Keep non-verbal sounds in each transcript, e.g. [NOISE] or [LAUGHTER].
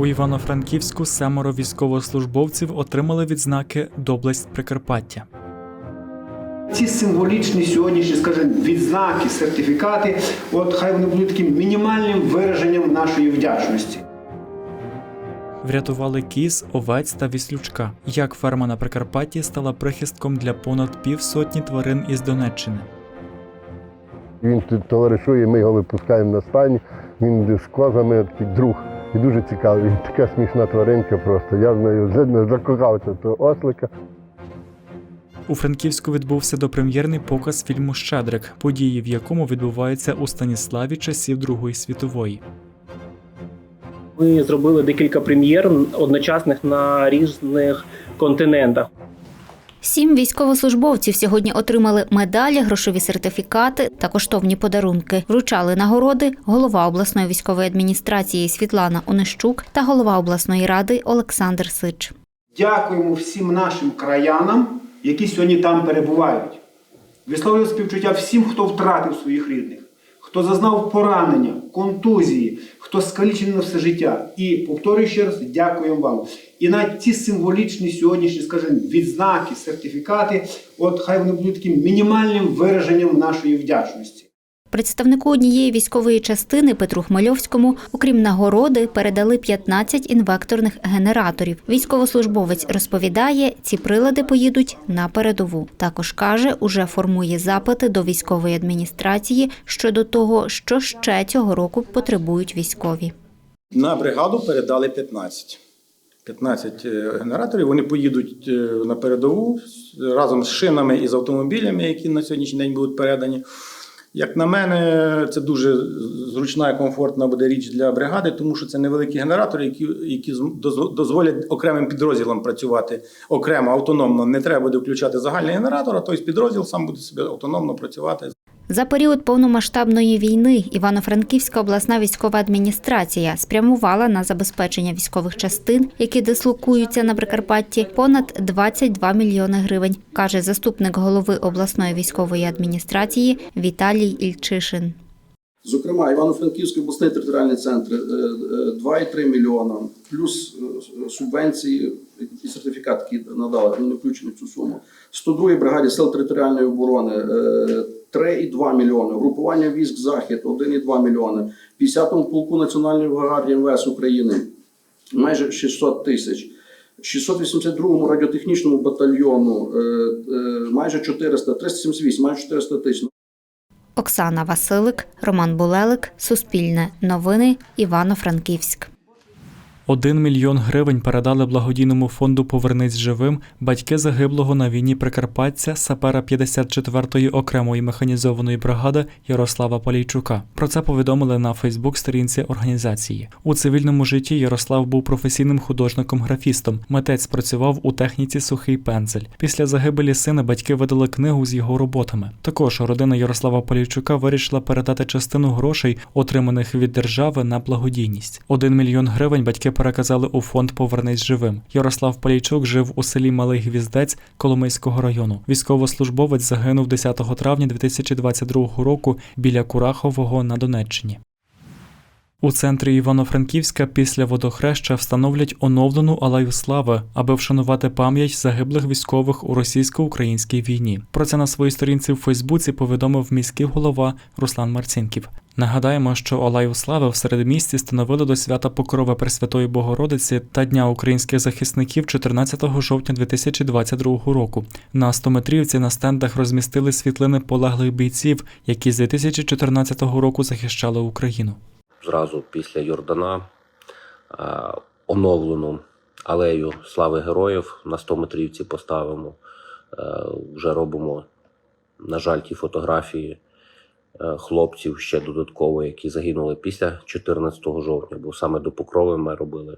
У Івано-Франківську семеро військовослужбовців отримали відзнаки Доблесть Прикарпаття. Ці символічні сьогоднішні, скажімо, відзнаки, сертифікати, от хай вони будуть таким мінімальним вираженням нашої вдячності. Врятували кіз, овець та віслючка. Як ферма на Прикарпатті стала прихистком для понад півсотні тварин із Донеччини. Він тут товаришує, ми його випускаємо на стайню. Він з козами такий друг. І дуже цікавий. Він така смішна тваринка просто. Я з нею зидно закохався до ослика. У Франківську відбувся допрем'єрний показ фільму Щедрик, події в якому відбуваються у Станіславі часів Другої світової. Ми зробили декілька прем'єр одночасних на різних континентах. Сім військовослужбовців сьогодні отримали медалі, грошові сертифікати та коштовні подарунки. Вручали нагороди голова обласної військової адміністрації Світлана Онищук та голова обласної ради Олександр Сич. Дякуємо всім нашим краянам, які сьогодні там перебувають. Висловлюю співчуття всім, хто втратив своїх рідних, хто зазнав поранення, контузії, хто скалічений на все життя. І повторюю ще раз, дякуємо вам. І навіть ці символічні сьогоднішні, скажімо, відзнаки, сертифікати, от хай вони будуть таким мінімальним вираженням нашої вдячності. Представнику однієї військової частини Петру Хмельовському, окрім нагороди, передали 15 інвекторних генераторів. Військовослужбовець розповідає, ці прилади поїдуть на передову. Також каже, уже формує запити до військової адміністрації щодо того, що ще цього року потребують військові. На бригаду передали 15. 15 е, генераторів. Вони поїдуть е, на передову разом з шинами і з автомобілями, які на сьогоднішній день будуть передані. Як на мене, це дуже зручна і комфортна буде річ для бригади, тому що це невеликі генератори, які, які дозволять окремим підрозділам працювати окремо, автономно. Не треба буде включати загальний генератор, а той підрозділ сам буде собі автономно працювати. За період повномасштабної війни Івано-Франківська обласна військова адміністрація спрямувала на забезпечення військових частин, які дислокуються на Прикарпатті, понад 22 мільйони гривень, каже заступник голови обласної військової адміністрації Віталій Ільчишин. Зокрема, Івано-Франківський обласний територіальний центр е, е, 2,3 мільйона, плюс е, субвенції і сертифікат, які надали, вони включені в цю суму. 102-й бригаді сил територіальної оборони е, 3,2 мільйони, групування військ Захід 1,2 мільйони, 50-му полку Національної гвардії МВС України майже 600 тисяч. 682-му радіотехнічному батальйону е, е, майже 400, 378, майже 400 тисяч. Оксана Василик, Роман Булелик, Суспільне новини, Івано-Франківськ. Один мільйон гривень передали благодійному фонду Повернись живим батьки загиблого на війні Прикарпаття сапера 54-ї окремої механізованої бригади Ярослава Полійчука. Про це повідомили на Фейсбук-сторінці організації. У цивільному житті Ярослав був професійним художником-графістом. Митець працював у техніці сухий пензель. Після загибелі сина батьки видали книгу з його роботами. Також родина Ярослава Полійчука вирішила передати частину грошей, отриманих від держави, на благодійність. Один мільйон гривень батьки переказали у фонд Повернись живим. Ярослав Полійчук жив у селі Малий Гвіздець Коломийського району. Військовослужбовець загинув 10 травня 2022 року біля Курахового на Донеччині. У центрі Івано-Франківська після водохреща встановлять оновлену алею слави, аби вшанувати пам'ять загиблих військових у російсько-українській війні. Про це на своїй сторінці в Фейсбуці повідомив міський голова Руслан Марцінків. Нагадаємо, що алею слави в середмісті становили до свята Покрови Пресвятої Богородиці та Дня українських захисників 14 жовтня 2022 року. На 100-метрівці на стендах розмістили світлини полеглих бійців, які з 2014 року захищали Україну. Зразу після Йордана е, оновлену алею слави героїв на 100 метрівці поставимо. Е, Вже робимо, на жаль, ті фотографії е, хлопців ще додатково, які загинули після 14 жовтня, бо саме до Покрови ми робили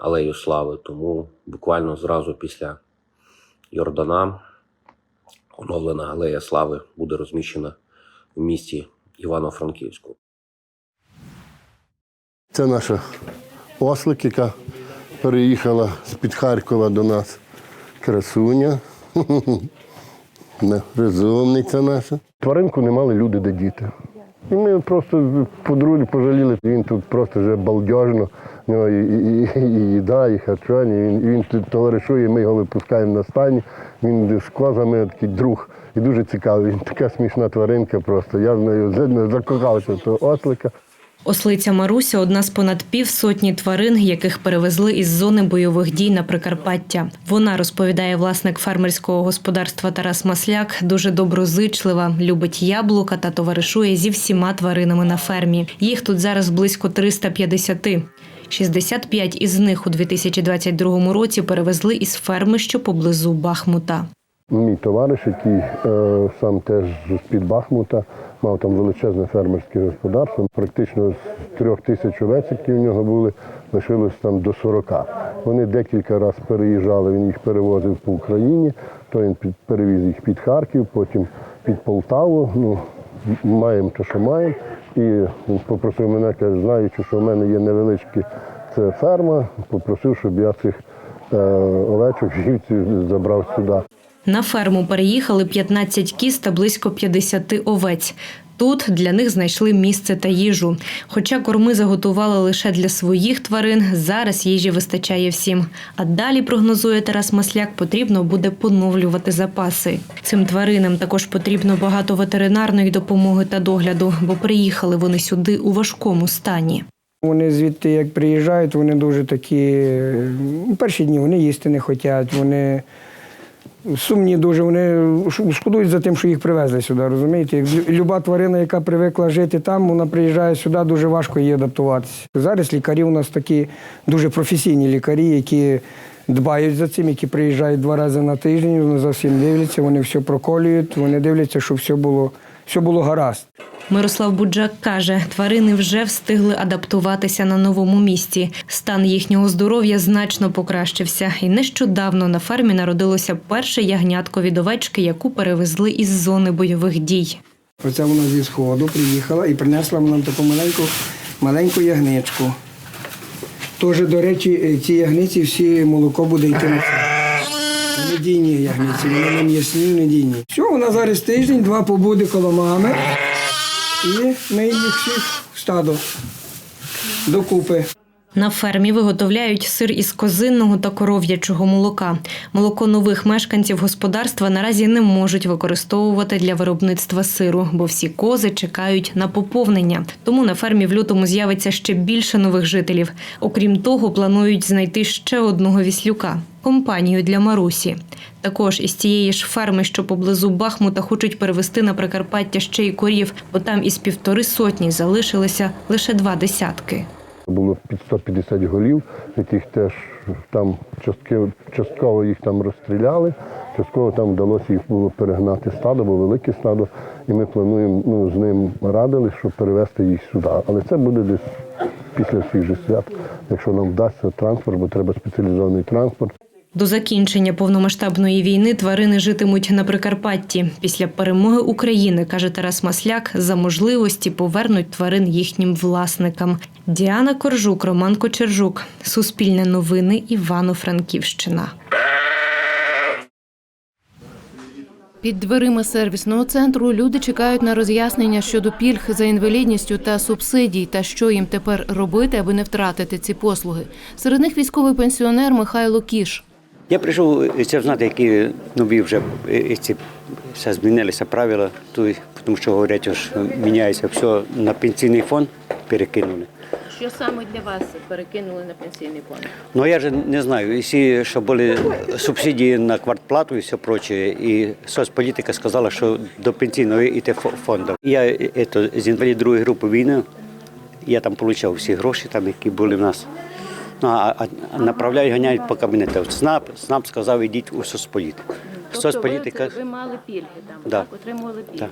алею слави. Тому буквально зразу після Йордана оновлена алея слави буде розміщена в місті Івано-Франківську. Це наша ослик, яка переїхала з-під Харкова до нас. Красуня. [LAUGHS] Розумниця наша. Тваринку не мали люди де діти. І ми просто подружі пожаліли. Він тут просто вже балдежно В нього і, і, і, їда, і харчування. Він, він тут товаришує, ми його випускаємо на стайні. Він з козами такий друг. І дуже цікавий. Він така смішна тваринка просто. Я з нею закохався в того ослика. Ослиця Маруся одна з понад півсотні тварин, яких перевезли із зони бойових дій на Прикарпаття. Вона розповідає власник фермерського господарства Тарас Масляк, дуже доброзичлива, любить яблука та товаришує зі всіма тваринами на фермі. Їх тут зараз близько 350. 65 із них у 2022 році перевезли із ферми, що поблизу Бахмута. Мій товариш, який е, сам теж з-під Бахмута, мав там величезне фермерське господарство. Практично з трьох тисяч овець, які в нього були, лишилось там до 40. Вони декілька разів переїжджали, він їх перевозив по Україні, то він перевіз їх під Харків, потім під Полтаву. Ну, маємо те, що маємо. І попросив мене, каже, знаючи, що в мене є невеличкі це ферма, попросив, щоб я цих е, овечок, вівців забрав сюди. На ферму переїхали 15 кіз та близько 50 овець. Тут для них знайшли місце та їжу. Хоча корми заготували лише для своїх тварин, зараз їжі вистачає всім. А далі, прогнозує Тарас Масляк, потрібно буде поновлювати запаси. Цим тваринам також потрібно багато ветеринарної допомоги та догляду, бо приїхали вони сюди у важкому стані. Вони звідти, як приїжджають, вони дуже такі. Перші дні вони їсти не хочуть, вони сумні дуже, вони шкодують за тим, що їх привезли сюди, розумієте? Люба тварина, яка привикла жити там, вона приїжджає сюди, дуже важко їй адаптуватися. Зараз лікарі у нас такі дуже професійні лікарі, які дбають за цим, які приїжджають два рази на тиждень, вони за всім дивляться, вони все проколюють, вони дивляться, щоб все було, все було гаразд. Мирослав Буджак каже, тварини вже встигли адаптуватися на новому місці. Стан їхнього здоров'я значно покращився, і нещодавно на фермі народилося перше ягнятко від овечки, яку перевезли із зони бойових дій. Оце вона зі сходу приїхала і принесла нам таку маленьку, маленьку ягничку. Теж, до речі, ці ягниці всі молоко буде йти на це. Недійні ягниці, вони не м'ясні, недійні. Все, вона зараз тиждень, два побуде коло мами. І ми їх всіх стадо докупи. На фермі виготовляють сир із козинного та коров'ячого молока. Молоко нових мешканців господарства наразі не можуть використовувати для виробництва сиру, бо всі кози чекають на поповнення. Тому на фермі в лютому з'явиться ще більше нових жителів. Окрім того, планують знайти ще одного віслюка компанію для Марусі. Також із цієї ж ферми, що поблизу Бахмута, хочуть перевести на Прикарпаття ще й корів, бо там із півтори сотні залишилися лише два десятки. Було під 150 голів, яких теж там частки, частково їх там розстріляли, частково там вдалося їх було перегнати стадо, бо велике стадо, і ми плануємо ну, з ним радили, щоб перевезти їх сюди. Але це буде десь після всіх же свят, якщо нам вдасться транспорт, бо треба спеціалізований транспорт. До закінчення повномасштабної війни тварини житимуть на Прикарпатті. Після перемоги України, каже Тарас Масляк, за можливості повернуть тварин їхнім власникам. Діана Коржук, Роман Кочержук. Суспільне новини Івано-Франківщина. Під дверима сервісного центру люди чекають на роз'яснення щодо пільг за інвалідністю та субсидій, та що їм тепер робити, аби не втратити ці послуги. Серед них військовий пенсіонер Михайло Кіш. Я прийшов це знати, які нові вже е, ці все змінилися правила, тут, тому що говорять, що міняється все на пенсійний фонд перекинули. Що саме для вас перекинули на пенсійний фонд? Ну я ж не знаю, якщо що були субсидії на квартплату і все проче, і соцполітика сказала, що до пенсійного йти фо- фонду. Я ето, з інвалід другої групи війни, я там отримав всі гроші, там, які були в нас. Ну, а, а направляють, ганяють по кабінету. СНАП, СНАП сказав, йдіть у соцполітику. Соцполітика. Тобто ви, ви мали пільги там, Да. так? Отримували пільги. Так.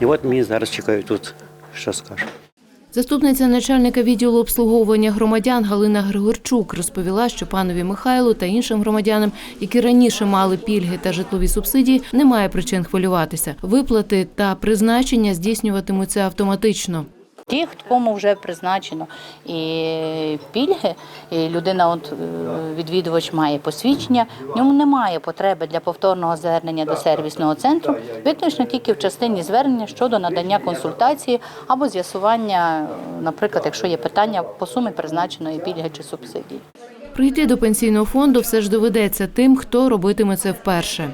І от мені зараз чекають тут, що скажуть. Заступниця начальника відділу обслуговування громадян Галина Григорчук розповіла, що панові Михайлу та іншим громадянам, які раніше мали пільги та житлові субсидії, немає причин хвилюватися. Виплати та призначення здійснюватимуться автоматично. Ті, кому вже призначено і пільги, і людина, от е, відвідувач має посвідчення, в ньому немає потреби для повторного звернення до сервісного центру, виключно тільки в частині звернення щодо надання консультації або з'ясування, наприклад, якщо є питання по сумі призначеної пільги чи субсидії. Прийти до пенсійного фонду все ж доведеться тим, хто робитиме це вперше.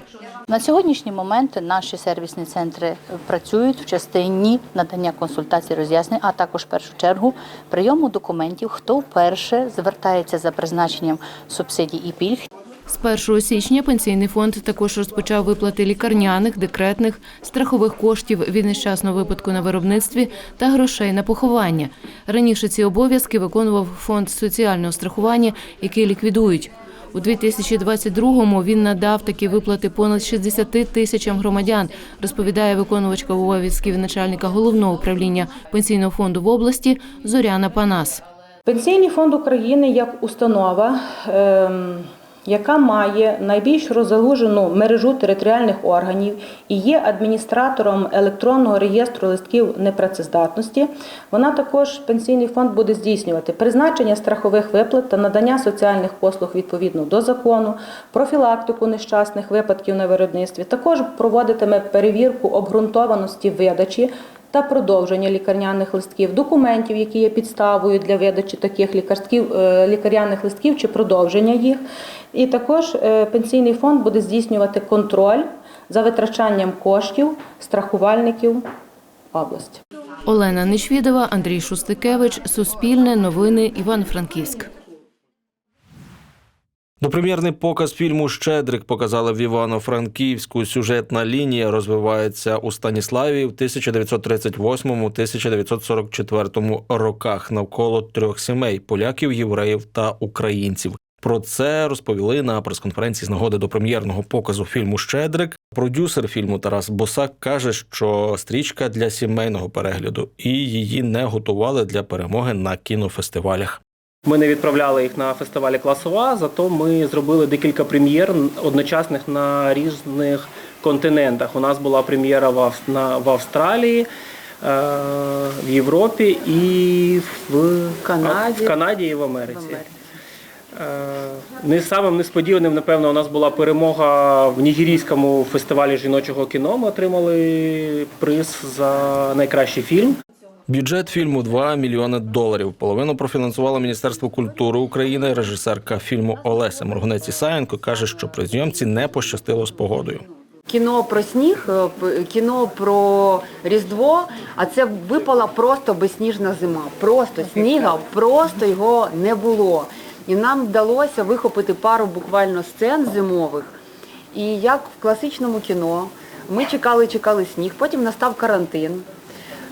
На сьогоднішній момент наші сервісні центри працюють в частині надання консультацій роз'яснень, а також в першу чергу прийому документів, хто вперше звертається за призначенням субсидій і пільг. З 1 січня пенсійний фонд також розпочав виплати лікарняних, декретних, страхових коштів від нещасного випадку на виробництві та грошей на поховання. Раніше ці обов'язки виконував фонд соціального страхування, який ліквідують. У 2022-му він надав такі виплати понад 60 тисячам громадян, розповідає виконувачка обов'язків начальника головного управління пенсійного фонду в області Зоряна Панас. Пенсійний фонд України як установа, ем, яка має найбільш розгалужену мережу територіальних органів і є адміністратором електронного реєстру листків непрацездатності, вона також пенсійний фонд буде здійснювати призначення страхових виплат та надання соціальних послуг відповідно до закону, профілактику нещасних випадків на виробництві. Також проводитиме перевірку обґрунтованості видачі та продовження лікарняних листків, документів, які є підставою для видачі таких лікарськів, е, лікарняних листків чи продовження їх. І також е, пенсійний фонд буде здійснювати контроль за витрачанням коштів страхувальників області. Олена Нечвідова, Андрій Шустикевич, Суспільне, Новини, Івано-Франківськ. Допрем'єрний показ фільму Щедрик показали в Івано-Франківську. Сюжетна лінія розвивається у Станіславі в 1938-1944 роках навколо трьох сімей поляків, євреїв та українців. Про це розповіли на прес-конференції з нагоди до прем'єрного показу фільму Щедрик. Продюсер фільму Тарас Босак каже, що стрічка для сімейного перегляду і її не готували для перемоги на кінофестивалях. Ми не відправляли їх на фестивалі класова, зато ми зробили декілька прем'єр одночасних на різних континентах. У нас була прем'єра в, Австралії, е, в Європі і в Канаді. в Канаді і в Америці. Е, Не самим несподіваним, напевно, у нас була перемога в нігерійському фестивалі жіночого кіно. Ми отримали приз за найкращий фільм. Бюджет фільму 2 мільйони доларів. Половину профінансувало Міністерство культури України. Режисерка фільму Олеся Моргунець Ісаєнко каже, що при зйомці не пощастило з погодою. Кіно про сніг, е, кіно про Різдво, а це випала просто безсніжна зима. Просто сніга, просто його не було. І нам вдалося вихопити пару буквально сцен зимових. І як в класичному кіно, ми чекали, чекали сніг, потім настав карантин.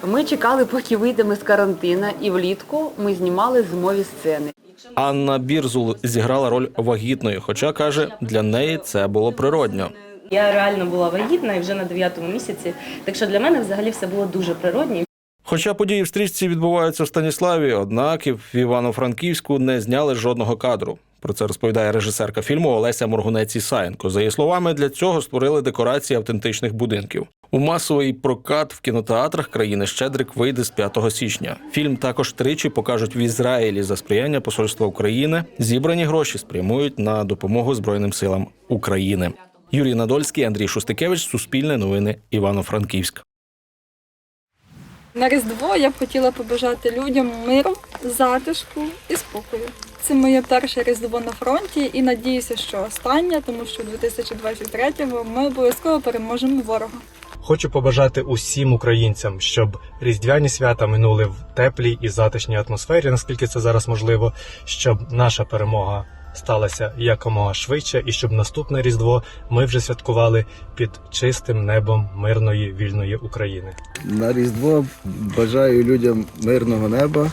Ми чекали, поки вийдемо з карантина, і влітку ми знімали зимові сцени. Анна Бірзул зіграла роль вагітної, хоча каже, для неї це було природньо. Я реально була вагітна і вже на дев'ятому місяці. Так що для мене взагалі все було дуже природньо. Хоча події в стрічці відбуваються в Станіславі, однак і в Івано-Франківську не зняли жодного кадру. Про це розповідає режисерка фільму Олеся Моргунець Ісаєнко. За її словами, для цього створили декорації автентичних будинків. У масовий прокат в кінотеатрах країни Щедрик вийде з 5 січня. Фільм також тричі покажуть в Ізраїлі за сприяння Посольства України. Зібрані гроші спрямують на допомогу Збройним силам України. Юрій Надольський, Андрій Шустикевич, Суспільне новини, Івано-Франківськ. На Різдво я б хотіла побажати людям миру, затишку і спокою. Це моє перше Різдво на фронті і надіюся, що останнє, тому що у 2023-му ми обов'язково переможемо ворога. Хочу побажати усім українцям, щоб різдвяні свята минули в теплій і затишній атмосфері, наскільки це зараз можливо, щоб наша перемога сталася якомога швидше, і щоб наступне різдво ми вже святкували під чистим небом мирної вільної України. На Різдво бажаю людям мирного неба,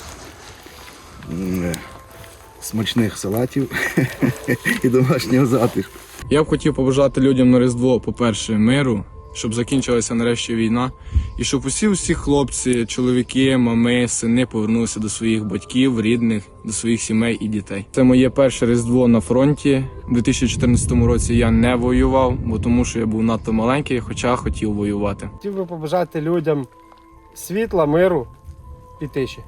смачних салатів [LAUGHS] і домашнього затишку. Я б хотів побажати людям на Різдво, по-перше, миру, щоб закінчилася нарешті війна, і щоб усі усі хлопці, чоловіки, мами, сини повернулися до своїх батьків, рідних, до своїх сімей і дітей. Це моє перше Різдво на фронті. У 2014 році я не воював, бо тому що я був надто маленький, хоча хотів воювати. Хотів би побажати людям світла, миру і тиші.